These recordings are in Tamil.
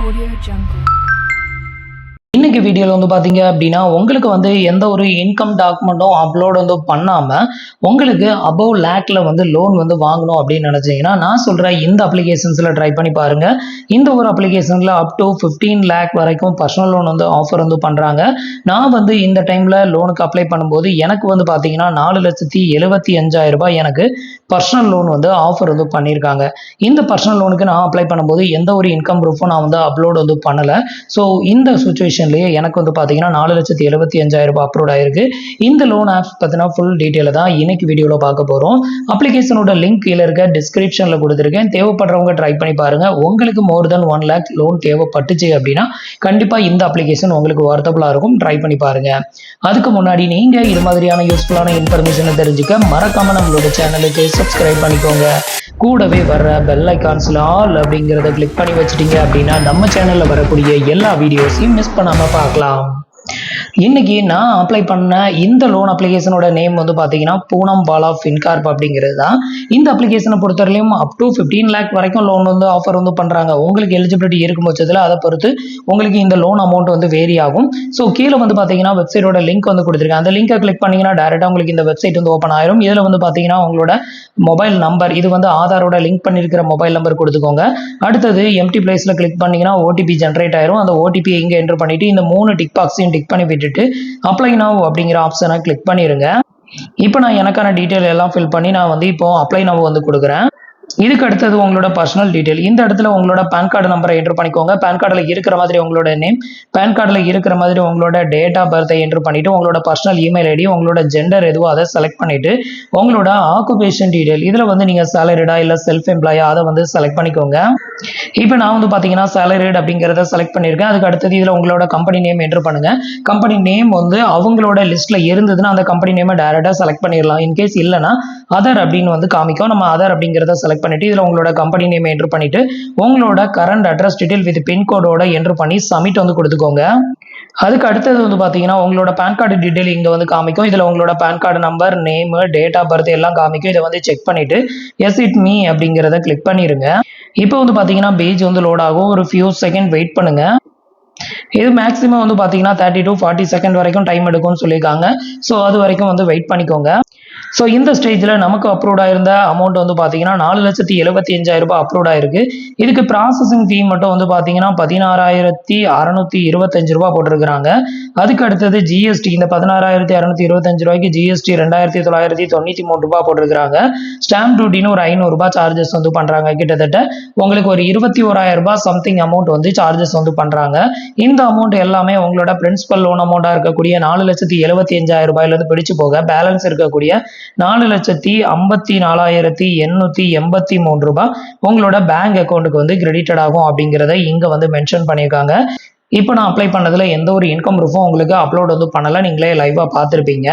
Audio Jungle. இன்னைக்கு வீடியோவில் வந்து பார்த்தீங்க அப்படின்னா உங்களுக்கு வந்து எந்த ஒரு இன்கம் டாக்குமெண்ட்டும் அப்லோட் வந்து பண்ணாமல் உங்களுக்கு அபவ் லேக்கில் வந்து லோன் வந்து வாங்கணும் அப்படின்னு நினச்சிங்கன்னா நான் சொல்கிற இந்த அப்ளிகேஷன்ஸில் ட்ரை பண்ணி பாருங்கள் இந்த ஒரு அப்ளிகேஷனில் அப் டு ஃபிஃப்டீன் லேக் வரைக்கும் பர்சனல் லோன் வந்து ஆஃபர் வந்து பண்ணுறாங்க நான் வந்து இந்த டைமில் லோனுக்கு அப்ளை பண்ணும்போது எனக்கு வந்து பார்த்தீங்கன்னா நாலு லட்சத்தி எழுபத்தி அஞ்சாயிரம் ரூபாய் எனக்கு பர்சனல் லோன் வந்து ஆஃபர் வந்து பண்ணியிருக்காங்க. இந்த பர்சனல் லோனுக்கு நான் அப்ளை பண்ணும்போது எந்த ஒரு இன்கம் ப்ரூஃபும் நான் வந்து அப்லோட் வந்து பண்ணலை. ஸோ இந்த சுச்சுவேஷன்லேயே எனக்கு வந்து பார்த்தீங்கன்னா நாலு லட்சத்தி எழுபத்தி அஞ்சாயிரம் ரூபாய் அப்லோட் ஆயிருக்கு. இந்த லோன் ஆப்ஸ் பார்த்தீங்கன்னா ஃபுல் டீட்டெயிலை தான் இன்னைக்கு வீடியோவில் பார்க்க போகிறோம் அப்ளிகேஷனோட லிங்க் கீழே இருக்க டிஸ்கிரிப்ஷனில் கொடுத்துருக்கேன். தேவைப்படுறவங்க ட்ரை பண்ணி பாருங்கள் உங்களுக்கு more than one lakh loan தேவைப்பட்டுச்சு அப்படின்னா கண்டிப்பாக இந்த அப்ளிகேஷன் உங்களுக்கு ஒர்த்தபுளாக இருக்கும். ட்ரை பண்ணி பாருங்கள் அதுக்கு முன்னாடி நீங்கள் இது மாதிரியான யூஸ்ஃபுல்லான இன்ஃபர்மேஷனை தெரிஞ்சுக்க மறக்காமல் நம்மளோட சேனலுக்கு சப்ஸ்கிரைப் பண்ணிக்கோங்க. கூடவே வர்ற பெல் ஐக்கான்ஸில் ஆல் அப்படிங்கிறத கிளிக் பண்ணி வச்சிட்டீங்க அப்படின்னா நம்ம சேனலில் வரக்கூடிய எல்லா வீடியோஸையும் மிஸ் பண்ணாமல் பார்க்கலாம். இன்னைக்கு நான் அப்ளை பண்ண இந்த லோன் அப்ளிகேஷனோட நேம் வந்து பார்த்தீங்கன்னா பூனம் பாலா ஃபின்கார்ப் அப்படிங்கிறது தான் இந்த அப்ளிகேஷனை பொறுத்தவரையிலும் அப் டு ஃபிஃப்டீன் லேக் வரைக்கும் லோன் வந்து ஆஃபர் வந்து பண்ணுறாங்க உங்களுக்கு எலிஜிபிலிட்டி இருக்கும் பட்சத்தில் அதை பொறுத்து உங்களுக்கு இந்த லோன் அமௌண்ட் வந்து வேரி ஆகும். ஸோ கீழே வந்து பார்த்தீங்கன்னா வெப்சைட்டோட லிங்க் வந்து கொடுத்துருக்கேன். அந்த லிங்கை கிளிக் பண்ணீங்கன்னா டேரெக்டாக உங்களுக்கு இந்த வெப்சைட் வந்து ஓப்பன் ஆயிரும். இதில் வந்து பார்த்தீங்கன்னா உங்களோட மொபைல் நம்பர் இது வந்து ஆதாரோட லிங்க் பண்ணியிருக்கிற மொபைல் நம்பர் கொடுத்துக்கோங்க. அடுத்தது எம்டி பிளேஸில் கிளிக் பண்ணீங்கன்னா ஓடிபி ஜென்ரேட் ஆயிரும். அந்த ஓடிபி இங்கே என்டர் பண்ணிட்டு இந்த மூணு டிக் பாக்ஸையும் டிக் பண்ணி விட்டுட்டு அப்ளை நவ் அப்படிங்கிற ஆப்ஷனை கிளிக் பண்ணிடுங்க இப்போ நான் எனக்கான டீட்டெயில் எல்லாம் ஃபில் பண்ணி நான் வந்து இப்போ அப்ளை நவ் வந்து கொடுக்குறேன். இதுக்கு அடுத்தது உங்களோட பர்சனல் டீட்டெயில் இந்த இடத்துல உங்களோட பேன் கார்டு நம்பரை என்ட்ரு பண்ணிக்கோங்க. பேன் கார்டில் இருக்கிற மாதிரி உங்களோட நேம் பேன் கார்டில் இருக்கிற மாதிரி உங்களோட டேட் ஆஃப் பர்த்தை என்ட்ரு பண்ணிவிட்டு உங்களோட பர்சனல் இமெயில் ஐடி உங்களோட ஜெண்டர் எதுவோ அதை செலக்ட் பண்ணிவிட்டு உங்களோட ஆக்குபேஷன் டீட்டெயில் இதில் வந்து நீங்கள் சேலரிடா இல்லை செல்ஃப் எம்ப்ளாயா அதை வந்து செலக்ட் பண்ணிக்கோங்க. இப்போ நான் வந்து பார்த்தீங்கன்னா சேலரிட் அப்படிங்கிறத செலக்ட் பண்ணியிருக்கேன். அதுக்கு அடுத்தது இதில் உங்களோட கம்பெனி நேம் என்ட்ரு பண்ணுங்கள் கம்பெனி நேம் வந்து அவங்களோட லிஸ்ட்டில் இருந்ததுன்னா அந்த கம்பெனி நேமை டேரெக்டாக செலக்ட் பண்ணிடலாம். இன்கேஸ் இல்லைன்னா அதர் அப்படின்னு வந்து காமிக்கும். நம்ம அதர் அப்படிங்கிறத செலக்ட் பண்ணிட்டு இதில் உங்களோட கம்பெனி நேம் என்ட்ரு பண்ணிட்டு உங்களோட கரண்ட் அட்ரஸ் டீட்டெயில் வித் பின்கோடோட என்ட்ரு பண்ணி சப்மிட் வந்து கொடுத்துக்கோங்க. அதுக்கு அடுத்தது வந்து பார்த்தீங்கன்னா உங்களோட பேன் கார்டு டீட்டெயில் இங்கே வந்து காமிக்கும். இதில் உங்களோட PAN card number name date of birth எல்லாம் காமிக்கும். இதை வந்து செக் பண்ணிவிட்டு எஸ் இட் மீ அப்படிங்கிறத கிளிக் பண்ணிடுங்க இப்போ வந்து பார்த்தீங்கன்னா பேஜ் வந்து லோட் ஆகும். ஒரு ஃபியூ செகண்ட் வெயிட் பண்ணுங்கள் இது மேக்ஸிமம் வந்து பார்த்தீங்கன்னா தேர்ட்டி டு ஃபார்ட்டி செகண்ட் வரைக்கும் டைம் எடுக்கும்னு சொல்லியிருக்காங்க. ஸோ அது வரைக்கும் வந்து வெயிட் பண்ணிக்கோங்க. ஸோ இந்த ஸ்டேஜில் நமக்கு அப்ரூவ் ஆயிருந்த அமௌண்ட் வந்து பார்த்தீங்கன்னா நாலு லட்சத்தி எழுபத்தி அஞ்சாயிரம் ரூபாய் அப்ரூவ் ஆயிருக்கு. இதுக்கு ப்ராசஸிங் ஃபீ மட்டும் வந்து பார்த்தீங்கன்னா பதினாறாயிரத்தி அறநூற்றி இருபத்தஞ்சு ரூபா போட்டிருக்கிறாங்க. அதுக்கு அடுத்தது ஜிஎஸ்டி இந்த பதினாறாயிரத்தி அறநூற்றி இருபத்தஞ்சு ரூபாய்க்கு ஜிஎஸ்டி ரெண்டாயிரத்தி தொள்ளாயிரத்தி தொண்ணூற்றி மூணு ரூபா போட்டிருக்கிறாங்க. ஸ்டாம்ப் டியூட்டின்னு ஒரு ஐநூறுரூபா சார்ஜஸ் வந்து பண்ணுறாங்க கிட்டத்தட்ட உங்களுக்கு ஒரு இருபத்தி ஓராயிரம் ரூபாய் சம்திங் அமௌண்ட் வந்து சார்ஜஸ் வந்து பண்ணுறாங்க இந்த அமௌண்ட் எல்லாமே உங்களோட பிரின்சிபல் லோன் அமௌண்ட்டாக இருக்கக்கூடிய நாலு லட்சத்தி எழுபத்தி அஞ்சாயிரம் ரூபாயிலேருந்து பிடிச்சு போக பேலன்ஸ் இருக்கக்கூடிய நாலு லட்சத்தி ஐம்பத்தி நாலாயிரத்தி எண்ணூற்றி எண்பத்தி மூணு ரூபாய் உங்களோட பேங்க் அக்கௌண்ட்டுக்கு வந்து கிரெடிட்டட் ஆகும் அப்படிங்கிறத இங்கே வந்து மென்ஷன் பண்ணியிருக்காங்க. இப்போ நான் அப்ளை பண்ணதில் எந்த ஒரு இன்கம் ப்ரூஃபும் உங்களுக்கு அப்லோட் வந்து பண்ணலை. நீங்களே லைவாக பார்த்துருப்பீங்க.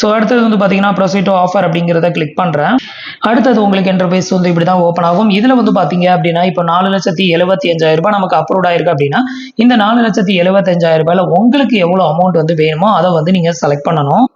ஸோ அடுத்தது வந்து பார்த்தீங்கன்னா ப்ரொசீட்டோ ஆஃபர் அப்படிங்கிறத கிளிக் பண்ணுறேன் அடுத்தது உங்களுக்கு இன்டர்ஃபேஸ் வந்து இப்படி தான் ஓப்பன் ஆகும். இதில் வந்து பார்த்தீங்க அப்படின்னா இப்போ நாலு லட்சத்தி எழுபத்தி அஞ்சாயிரம் ரூபாய் நமக்கு அப்ரூவ் ஆயிருக்கு அப்படின்னா இந்த நாலு லட்சத்தி எழுபத்தஞ்சாயிரம் ரூபாயில் உங்களுக்கு எவ்வளோ அமௌண்ட் வந்து வேணுமோ அதை வந்து நீங்கள் செலக்ட் பண்ணணும்.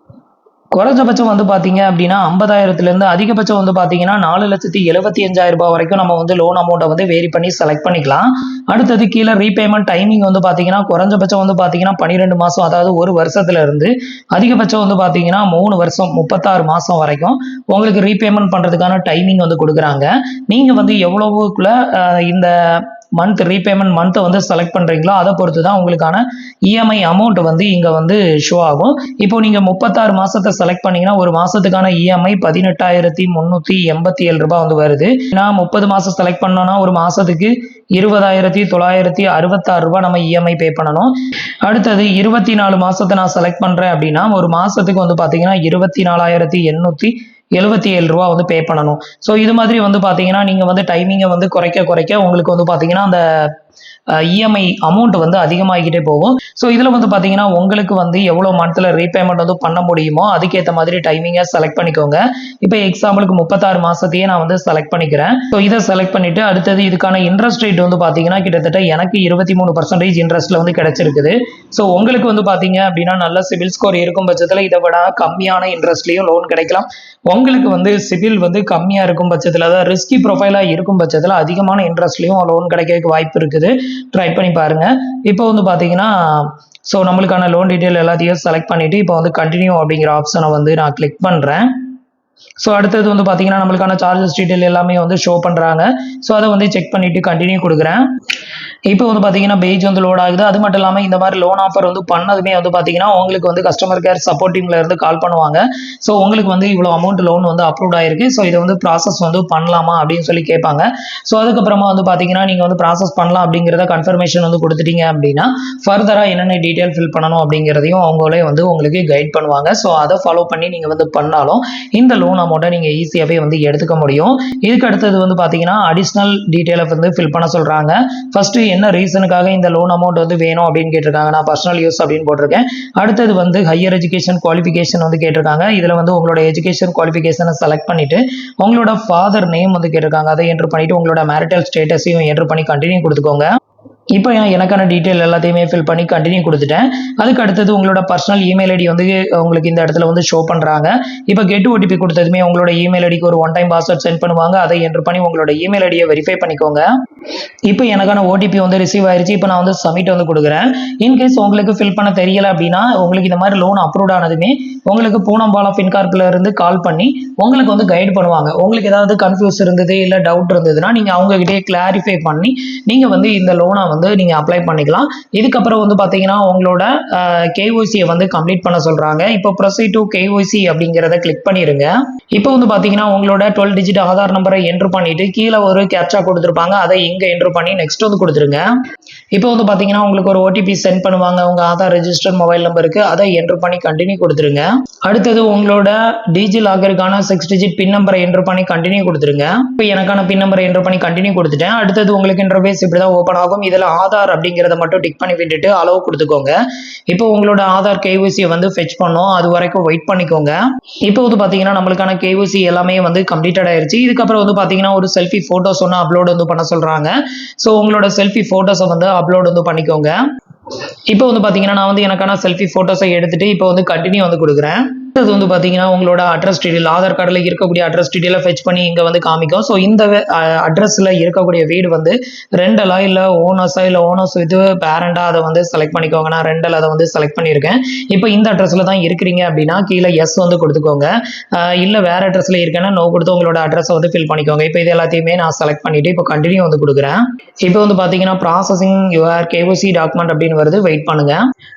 குறைஞ்சபட்சம் வந்து பார்த்தீங்க அப்படின்னா ஐம்பதாயிரத்துலேருந்து அதிகபட்சம் வந்து பார்த்தீங்கன்னா நாலு லட்சத்தி எழுபத்தி அஞ்சாயிரம் ரூபாய் வரைக்கும் நம்ம வந்து லோன் அமௌண்ட்டை வந்து வேரி பண்ணி செலக்ட் பண்ணிக்கலாம். அடுத்தது கீழே ரீபேமெண்ட் டைமிங் வந்து பார்த்தீங்கன்னா குறைஞ்சபட்சம் வந்து பார்த்தீங்கன்னா பன்னிரெண்டு மாதம் அதாவது ஒரு வருஷத்துல இருந்து அதிகபட்சம் வந்து பார்த்தீங்கன்னா மூணு வருஷம் முப்பத்தாறு மாதம் வரைக்கும் உங்களுக்கு ரீபேமெண்ட் பண்ணுறதுக்கான டைமிங் வந்து கொடுக்குறாங்க. நீங்கள் வந்து எவ்வளவுக்குள்ள இந்த மந்த் ரீபேமெண்ட் மந்த்தை வந்து செலக்ட் பண்ணுறீங்களோ அதை பொறுத்து தான் உங்களுக்கான இஎம்ஐ அமௌண்ட் வந்து இங்கே வந்து ஷோ ஆகும். இப்போ நீங்கள் முப்பத்தாறு மாதத்தை செலக்ட் பண்ணீங்கன்னா ஒரு மாதத்துக்கான இஎம்ஐ பதினெட்டாயிரத்தி முந்நூற்றி எண்பத்தி ஏழு ரூபாய் வந்து வருது. நான் முப்பது மாதம் செலக்ட் பண்ணோன்னா ஒரு மாதத்துக்கு இருபதாயிரத்தி தொள்ளாயிரத்தி அறுபத்தாறு ரூபாய் நம்ம இஎம்ஐ பே பண்ணணும். அடுத்தது இருபத்தி நாலு மாதத்தை நான் செலக்ட் பண்ணுறேன் அப்படின்னா ஒரு மாதத்துக்கு வந்து பார்த்தீங்கன்னா இருபத்தி நாலாயிரத்தி எண்ணூற்றி எழுபத்தி ஏழு ரூபா வந்து பே பண்ணணும். ஸோ இது மாதிரி வந்து பார்த்தீங்கன்னா நீங்கள் வந்து டைமிங்கை வந்து குறைக்க குறைக்க உங்களுக்கு வந்து பார்த்தீங்கன்னா அந்த இஎம்ஐ அமௌண்ட் வந்து அதிகமாகிக்கிட்டே போகும். ஸோ இதில் வந்து பார்த்தீங்கன்னா உங்களுக்கு வந்து எவ்வளோ மந்த்தில் ரீபேமெண்ட் வந்து பண்ண முடியுமோ அதுக்கேற்ற மாதிரி டைமிங்கை செலக்ட் பண்ணிக்கோங்க. இப்போ எக்ஸாம்பிளுக்கு முப்பத்தாறு மாதத்தையே நான் வந்து செலக்ட் பண்ணிக்கிறேன். ஸோ இதை செலக்ட் பண்ணிவிட்டு அடுத்தது இதுக்கான இன்ட்ரெஸ்ட் ரேட் வந்து பார்த்தீங்கன்னா கிட்டத்தட்ட எனக்கு இருபத்தி மூணு பர்சன்டேஜ் இன்ட்ரெஸ்ட்டில் வந்து கிடைச்சிருக்குது. ஸோ உங்களுக்கு வந்து பார்த்தீங்க அப்படின்னா நல்ல சிவில் ஸ்கோர் இருக்கும் பட்சத்தில் இதை விட கம்மியான இன்ட்ரெஸ்ட்லேயும் லோன் கிடைக்கலாம். உங்களுக்கு வந்து சிவில் வந்து கம்மியாக இருக்கும் பட்சத்தில் அதாவது ரிஸ்கி ப்ரொஃபைலாக இருக்கும் பட்சத்தில் அதிகமான இன்ட்ரெஸ்ட்லேயும் லோன் கிடைக்கிறதுக்கு வாய்ப்பு இருக்குது. இருக்குது. ட்ரை பண்ணி பாருங்கள் இப்போ வந்து பார்த்தீங்கன்னா ஸோ நம்மளுக்கான லோன் டீட்டெயில் எல்லாத்தையும் செலக்ட் பண்ணிவிட்டு இப்போ வந்து கண்டினியூ அப்படிங்கிற ஆப்ஷனை வந்து நான் கிளிக் பண்ணுறேன் ஸோ அடுத்தது வந்து பார்த்தீங்கன்னா நம்மளுக்கான சார்ஜஸ் டீட்டெயில் எல்லாமே வந்து ஷோ பண்ணுறாங்க ஸோ அதை வந்து செக் பண்ணிவிட்டு கண்டினியூ கொடுக்குறேன். இப்போ வந்து பார்த்தீங்கன்னா பேஜ் வந்து லோட் ஆகுது. அது மட்டும் இல்லாமல் இந்த மாதிரி லோன் ஆஃபர் வந்து பண்ணதுமே வந்து பார்த்தீங்கன்னா உங்களுக்கு வந்து கஸ்டமர் கேர் சப்போர்ட் டீம்ல இருந்து கால் பண்ணுவாங்க. ஸோ உங்களுக்கு வந்து இவ்வளோ அமௌண்ட் லோன் வந்து அப்ரூவ் ஆயிருக்கு. ஸோ இதை வந்து ப்ராசஸ் வந்து பண்ணலாமா அப்படின்னு சொல்லி கேட்பாங்க. ஸோ அதுக்கப்புறமா வந்து பார்த்தீங்கன்னா நீங்கள் வந்து ப்ராசஸ் பண்ணலாம் அப்படிங்கிறத கன்ஃபர்மேஷன் வந்து கொடுத்துட்டீங்க அப்படின்னா ஃபர்தராக என்னென்ன டீட்டெயில் ஃபில் பண்ணணும் அப்படிங்கிறதையும் அவங்களே வந்து உங்களுக்கு கைட் பண்ணுவாங்க. ஸோ அதை ஃபாலோ பண்ணி நீங்கள் வந்து பண்ணாலும் இந்த லோன் அமௌண்ட்டை நீங்கள் ஈஸியாகவே வந்து எடுத்துக்க முடியும். இதுக்கு அடுத்தது வந்து பார்த்தீங்கன்னா அடிஷ்னல் டீட்டெயிலை வந்து ஃபில் பண்ண சொல்கிறாங்க ஃபஸ்ட்டு என்ன ரீசனுக்காக இந்த லோன் அமௌண்ட் வந்து வேணும் அப்படின்னு கேட்டிருக்காங்க. நான் பர்சனல் யூஸ் அப்படின்னு போட்டிருக்கேன். அடுத்தது வந்து ஹையர் எஜுகேஷன் குவாலிஃபிகேஷன் வந்து கேட்டிருக்காங்க. இதில் வந்து உங்களோட எஜுகேஷன் குவாலிஃபிகேஷனை செலக்ட் பண்ணிட்டு உங்களோட ஃபாதர் நேம் வந்து கேட்டிருக்காங்க. அதை என்ட்ரு பண்ணிட்டு உங்களோட மேரிட்டல் ஸ்டேட்டஸையும் என்ட்ரு பண்ணி கண்டினியூ கொடுத்துக்கோங்க. இப்போ நான் எனக்கான டீட்டெயில் எல்லாத்தையுமே ஃபில் பண்ணி கண்டினியூ கொடுத்துட்டேன். அதுக்கு அடுத்தது உங்களோட பர்சனல் இமெயில் ஐடி வந்து உங்களுக்கு இந்த இடத்துல வந்து ஷோ பண்ணுறாங்க இப்போ கெட் ஓடிபி கொடுத்ததுமே உங்களோட இமெயில் ஐடிக்கு ஒரு ஒன் டைம் பாஸ்வேர்ட் சென்ட் பண்ணுவாங்க. அதை என்ட்ரு பண்ணி உங்களோட இமெயில் ஐடியை வெரிஃபை பண்ணிக்கோங்க. இப்போ எனக்கான ஓடிபி வந்து ரிசீவ் ஆயிருச்சு. இப்போ நான் வந்து சப்மிட் வந்து கொடுக்குறேன். இன்கேஸ் உங்களுக்கு ஃபில் பண்ண தெரியல அப்படின்னா உங்களுக்கு இந்த மாதிரி லோன் அப்ரூவ் ஆனதுமே உங்களுக்கு பூனம்பாலா ஃபின்கார்ப்ல இருந்து கால் பண்ணி உங்களுக்கு வந்து கைட் பண்ணுவாங்க. உங்களுக்கு ஏதாவது கன்ஃபியூஸ் இருந்தது இல்லை டவுட் இருந்ததுன்னா நீங்கள் அவங்ககிட்டயே கிளாரிஃபை பண்ணி நீங்கள் வந்து இந்த லோனை வந்து நீங்கள் அப்ளை பண்ணிக்கலாம். இதுக்கப்புறம் வந்து பார்த்தீங்கன்னா உங்களோட கேஒய்சியை வந்து கம்ப்ளீட் பண்ண சொல்கிறாங்க இப்போ ப்ரொசீட் டு கேஒய்சி அப்படிங்கிறத கிளிக் பண்ணிடுங்க இப்போ வந்து பார்த்தீங்கன்னா உங்களோட டுவெல் டிஜிட் ஆதார் நம்பரை என்ட்ரு பண்ணிட்டு கீழே ஒரு கேப்சா கொடுத்துருப்பாங்க. அதை இங்கே என்ட்ரு பண்ணி நெக்ஸ்ட் வந்து கொடுத்துருங்க. இப்போ வந்து பார்த்தீங்கன்னா உங்களுக்கு ஒரு ஓடிபி சென்ட் பண்ணுவாங்க. உங்கள் ஆதார் ரெஜிஸ்டர் மொபைல் நம்பருக்கு அதை என்ட்ரு பண்ணி கண்டினியூ கொடுத்துருங்க. அடுத்தது உங்களோட டிஜி லாக்கருக்கான சிக்ஸ் டிஜிட் பின் நம்பரை என்ட்ரு பண்ணி கண்டினியூ கொடுத்துருங்க. இப்போ எனக்கான பின் நம்பரை என்ட்ரு பண்ணி கண்டினியூ கொடுத்துட்டேன். அடுத்தது உங்களுக்கு இன்டர்ஃபேஸ் இப்படி தான் ஓப்பன் ஆகும். இதில் ஆதார் அப்படிங்கிறத மட்டும் டிக் பண்ணி விட்டுட்டு அளவு கொடுத்துக்கோங்க. இப்போ உங்களோட ஆதார் கேவிசியை வந்து ஃபெச் பண்ணோம். அது வரைக்கும் வெயிட் பண்ணிக்கோங்க. இப்போ வந்து பார்த்தீங்கன்னா நம்மளுக்கான கேவிசி எல்லாமே வந்து கம்ப்ளீட்டட் ஆயிருச்சு. இதுக்கப்புறம் வந்து பார்த்தீங்கன்னா ஒரு செல்ஃபி ஃபோட்டோஸ் ஒன்று அப்லோட் வந்து பண்ண சொல்கிறாங்க ஸோ உங்களோட செல்ஃபி ஃபோட்டோஸை வந்து அப்லோட் வந்து பண்ணிக்கோங்க. இப்போ வந்து பார்த்தீங்கன்னா நான் வந்து எனக்கான செல்ஃபி ஃபோட்டோஸை எடுத்துட்டு இப்போ வந்து கண்டினியூ வந்து கொடுக்குறேன். அடுத்தது வந்து பார்த்தீங்கன்னா உங்களோட அட்ரஸ் டீட்டெயில் ஆதார் கார்டில் இருக்கக்கூடிய அட்ரஸ் டீட்டெயிலை ஃபெச் பண்ணி இங்கே வந்து காமிக்கும். ஸோ இந்த அட்ரஸில் இருக்கக்கூடிய வீடு வந்து ரெண்டலா இல்லை ஓனர்ஸா இல்லை ஓனர்ஸ் வித் பேரண்டாக அதை வந்து செலக்ட் பண்ணிக்கோங்க. நான் ரெண்டல் அதை வந்து செலக்ட் பண்ணியிருக்கேன். இப்போ இந்த அட்ரஸில் தான் இருக்கிறீங்க அப்படின்னா கீழே எஸ் வந்து கொடுத்துக்கோங்க. இல்லை வேற அட்ரஸில் இருக்கேன்னா நோ கொடுத்து உங்களோட அட்ரஸை வந்து ஃபில் பண்ணிக்கோங்க. இப்போ இது எல்லாத்தையுமே நான் செலக்ட் பண்ணிட்டு இப்போ கண்டினியூ வந்து கொடுக்குறேன். இப்போ வந்து பார்த்தீங்கன்னா ப்ராசஸிங் யுஆர் கேஓசி டாக்குமெண்ட் அப்படின்னு வருது. வெயிட் பண்ணுங்க.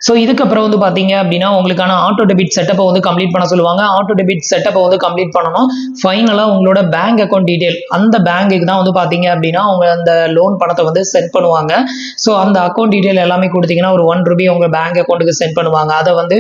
ஸோ இதுக்கப்புறம் வந்து பார்த்தீங்க அப்படின்னா உங்களுக்கான ஆட்டோ டெபிட் செட்டப்பை வந்து கம்ப்ளீட் பண்ண சொல்லுவாங்க. ஆட்டோ டெபிட் செட்டப்பை வந்து கம்ப்ளீட் பண்ணணும். ஃபைனலாக உங்களோட பேங்க் அக்கௌண்ட் டீட்டெயில் அந்த பேங்க்குக்கு தான் வந்து பார்த்தீங்க அப்படின்னா அவங்க அந்த லோன் பணத்தை வந்து சென்ட் பண்ணுவாங்க. ஸோ அந்த அக்கௌண்ட் டீட்டெயில் எல்லாமே கொடுத்தீங்கன்னா ஒரு ஒன் ருபி உங்கள் பேங்க் அக்கௌண்ட்டுக்கு சென்ட் பண்ணுவாங்க. அதை வந்து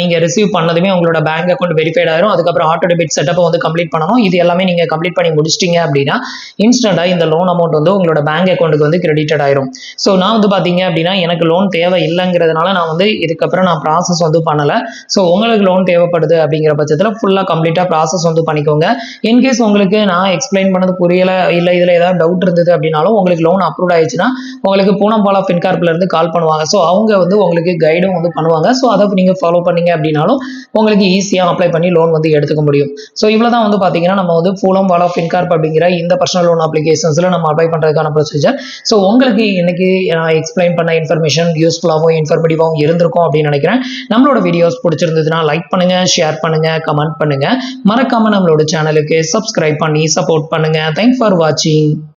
நீங்கள் ரிசீவ் பண்ணதுமே உங்களோட பேங்க் அக்கௌண்ட் வெரிஃபைட் ஆயிரும். அதுக்கப்புறம் ஆட்டோ டெபிட் செட்டப்பை வந்து கம்ப்ளீட் பண்ணணும். இது எல்லாமே நீங்கள் கம்ப்ளீட் பண்ணி முடிச்சிட்டீங்க அப்படின்னா இன்ஸ்டண்ட்டாக இந்த லோன் அமௌண்ட் வந்து உங்களோட பேங்க் அக்கௌண்ட்டுக்கு வந்து கிரெடிட்டட் ஆயிரும். ஸோ நான் வந்து பார்த்தீங்க அப்படின்னா எனக்கு லோன் தேவை இல்லைங்கிறதுனால நான் வந்து இதுக்கப்புறம் நான் ப்ராசஸ் வந்து பண்ணலை. ஸோ உங்களுக்கு லோன் தேவை தேவைப்படுது அப்படிங்கிற பட்சத்தில் ஃபுல்லாக கம்ப்ளீட்டாக ப்ராசஸ் வந்து பண்ணிக்கோங்க. இன்கேஸ் உங்களுக்கு நான் எக்ஸ்பிளைன் பண்ணது புரியலை இல்லை இதில் ஏதாவது டவுட் இருந்தது அப்படின்னாலும் உங்களுக்கு லோன் அப்ரூவ் ஆயிடுச்சுன்னா உங்களுக்கு பூனம்பாலா ஃபின்கார்ப்லேருந்து கால் பண்ணுவாங்க. ஸோ அவங்க வந்து உங்களுக்கு கைடும் வந்து பண்ணுவாங்க. ஸோ அதை நீங்கள் ஃபாலோ பண்ணீங்க அப்படின்னாலும் உங்களுக்கு ஈஸியாக அப்ளை பண்ணி லோன் வந்து எடுத்துக்க முடியும். ஸோ இவ்வளோ தான் வந்து பார்த்தீங்கன்னா நம்ம வந்து பூனம்பாலா ஃபின்கார்ப் அப்படிங்கிற இந்த பர்சனல் லோன் அப்ளிகேஷன்ஸில் நம்ம அப்ளை பண்ணுறதுக்கான ப்ரொசீஜர் ஸோ உங்களுக்கு இன்னைக்கு நான் எக்ஸ்பிளைன் பண்ண இன்ஃபர்மேஷன் யூஸ்ஃபுல்லாகவும் இன்ஃபர்மேட்டிவாகவும் இருந்திருக்கும் அப்படின்னு நினைக்கிறேன். நம்மளோட வீடியோஸ் பிடிச்சிருந்ததுன்னா லைக் பண்ணுங்க ஷேர் பண்ணுங்க கமெண்ட் பண்ணுங்க. மறக்காம நம்மளோட சேனலுக்கு சப்ஸ்கிரைப் பண்ணி சப்போர்ட் பண்ணுங்க. தேங்க்ஸ் ஃபார் வாட்சிங்